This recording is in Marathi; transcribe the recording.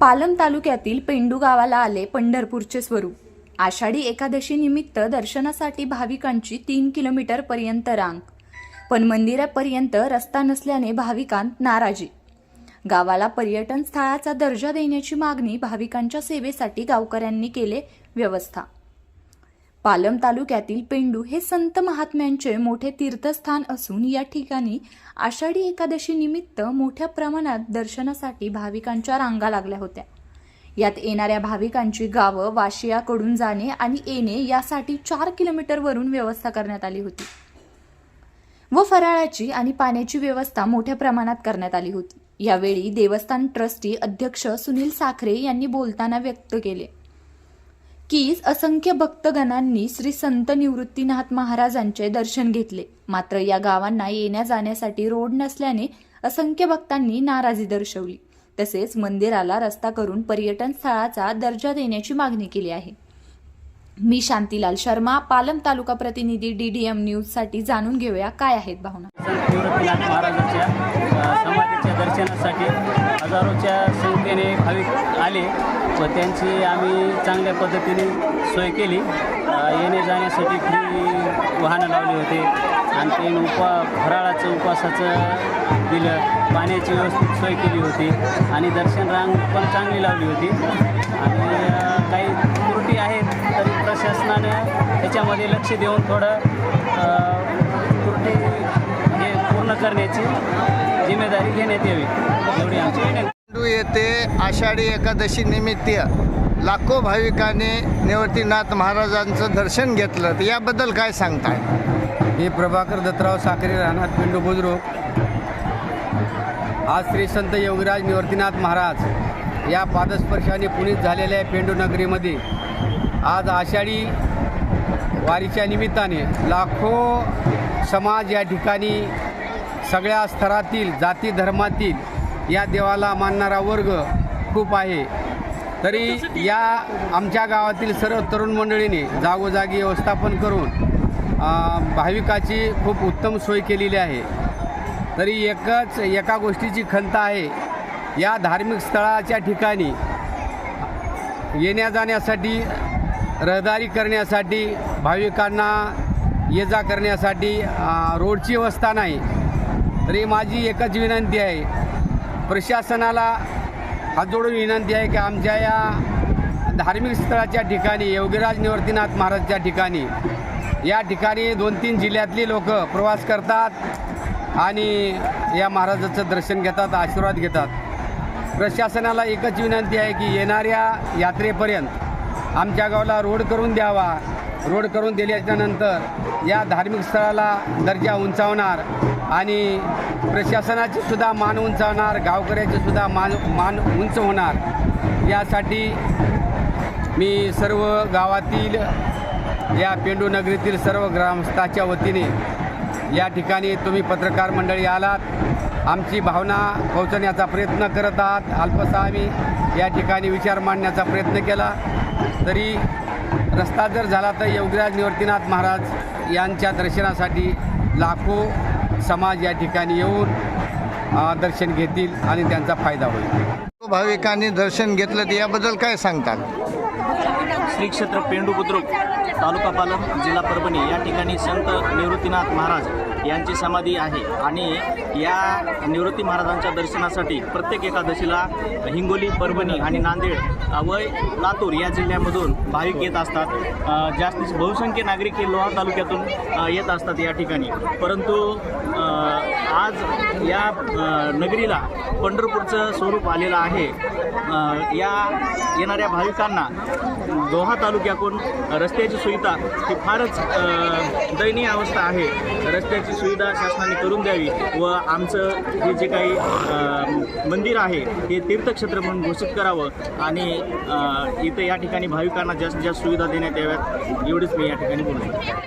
पालम तालुक्यातील पेंडू गावाला आले पंढरपूरचे स्वरूप. आषाढी एकादशी निमित्त दर्शनासाठी भाविकांची तीन किलोमीटर पर्यंत रांग. पण मंदिरापर्यंत रस्ता नसल्याने भाविकांत नाराजी. गावाला पर्यटन स्थळाचा दर्जा देण्याची मागणी भाविकांच्या सेवेसाठी गावकऱ्यांनी केले व्यवस्था. पालम तालुक्यातील पेंडू हे संत महात्म्यांचे मोठे तीर्थस्थान असून या ठिकाणी आषाढी एकादशी निमित्त मोठ्या प्रमाणात दर्शनासाठी भाविकांच्या रांगा लागल्या होत्या. यात येणाऱ्या भाविकांची गावं वाशियाकडून जाणे आणि येणे यासाठी चार किलोमीटरवरून व्यवस्था करण्यात आली होती. व फराळाची आणि पाण्याची व्यवस्था मोठ्या प्रमाणात करण्यात आली होती. यावेळी देवस्थान ट्रस्टी अध्यक्ष सुनील साखरे यांनी बोलताना व्यक्त केले. कीच असंख्य भक्तगणांनी श्री संत निवृत्तीनाथ महाराजांचे दर्शन घेतले. मात्र या गावांना येण्या जाण्यासाठी रोड नसल्याने असंख्य भक्तांनी नाराजी दर्शवली. तसेच मंदिराला रस्ता करून पर्यटन स्थळाचा दर्जा देण्याची मागणी केली आहे. मी शांतीलाल शर्मा पालम तालुका प्रतिनिधी डी डी न्यूजसाठी जाणून घेऊया काय आहेत भावना. दर्शनासाठी हजारोच्या संख्येने भाविक आले व त्यांची आम्ही चांगल्या पद्धतीने सोय केली. येणे जाण्यासाठी फ्री वाहनं लावली होते. आणखी उपा फराळाचं उपवासाचं दिलं. पाण्याची व्यवस्थित सोय केली होती. आणि दर्शन रांग पण चांगली लावली होती. आणि काही त्रुटी आहेत तरी प्रशासनानं त्याच्यामध्ये लक्ष देऊन थोडं त्रुटी हे पूर्ण करण्याची जिम्मेदारी घेण्यात यावी. एवढी आमची येथे आषाढी एकादशी निमित्त लाखो भाविकांनी निवृत्तीनाथ महाराजांचं दर्शन घेतलं. तर याबद्दल काय सांगताय? मी प्रभाकर दत्तराव साखरे राहणार पिंडू बुद्रुक. आज श्री संत योगीराज निवर्तीनाथ महाराज या पादस्पर्शाने पुनीत झालेल्या पेंडू नगरीमध्ये आज आषाढी वारीच्या निमित्ताने लाखो समाज या ठिकाणी सगळ्या स्तरातील जाती धर्मातील या देवाला मानणारा वर्ग खूप आहे. तरी या आमच्या गावातील सर्व तरुण मंडळीने जागोजागी व्यवस्थापन करून भाविकाची खूप उत्तम सोय केलेली आहे. तरी एकच एका गोष्टीची खंत आहे. या धार्मिक स्थळाच्या ठिकाणी येण्या जाण्यासाठी रहदारी करण्यासाठी भाविकांना ये जा करण्यासाठी रोडची व्यवस्था नाही. तरी माझी एकच विनंती आहे प्रशासनाला हात जोडून विनंती आहे की आमच्या या धार्मिक स्थळाच्या ठिकाणी योगीराज निवर्तीनाथ महाराजच्या ठिकाणी या ठिकाणी दोन तीन जिल्ह्यातली लोक प्रवास करतात आणि या महाराजाचं दर्शन घेतात आशीर्वाद घेतात. प्रशासनाला एकच विनंती आहे की येणाऱ्या यात्रेपर्यंत आमच्या गावाला रोड करून द्यावा. रोड करून दिल्याच्यानंतर या धार्मिक स्थळाला दर्जा उंचावणार आणि प्रशासनाची सुद्धा मान उंचावणार गावकऱ्याची सुद्धा मान मान उंच होणार. यासाठी मी सर्व गावातील या पेंडू नगरीतील सर्व ग्रामस्थाच्या वतीने या ठिकाणी तुम्ही पत्रकार मंडळी आलात. आमची भावना पोहोचवण्याचा प्रयत्न करत आहात. अल्पसा आम्ही या ठिकाणी विचार मांडण्याचा प्रयत्न केला. तरी रस्ता जर झाला तर योगीराज निवर्तीनाथ महाराज यांच्या दर्शनासाठी लाखो समाज या ठिकाणी येऊन दर्शन घेतील आणि त्यांचा फायदा होईल. भाविकांनी दर्शन घेतलं तर याबद्दल काय सांगतात? श्री क्षेत्र पेंडू बुद्रुक तालुका पालम जिल्हा परभणी या ठिकाणी संत निवृत्तीनाथ महाराज यांची समाधी आहे. आणि या निवृत्ती महाराजांच्या दर्शनासाठी प्रत्येक एकादशीला हिंगोली परभणी आणि नांदेड व लातूर या जिल्ह्यामधून भाविक येत असतात. जास्तीत बहुसंख्य नागरिक हे लोहा तालुक्यातून येत असतात या ठिकाणी. परंतु आज या नगरीला पंढरपूरचं स्वरूप आलेलं आहे. या येणाऱ्या भाविकांना दोहा तालुक्यातून रस्त्याची सुविधा ही फारच दयनीय अवस्था आहे. रस्त्याची सुविधा शासनाने करून द्यावी व आमचं हे जे काही मंदिर आहे हे तीर्थक्षेत्र म्हणून घोषित करावं आणि इथं या ठिकाणी भाविकांना जास्तीत जास्त सुविधा देण्यात याव्यात एवढीच मी या ठिकाणी बोलतो.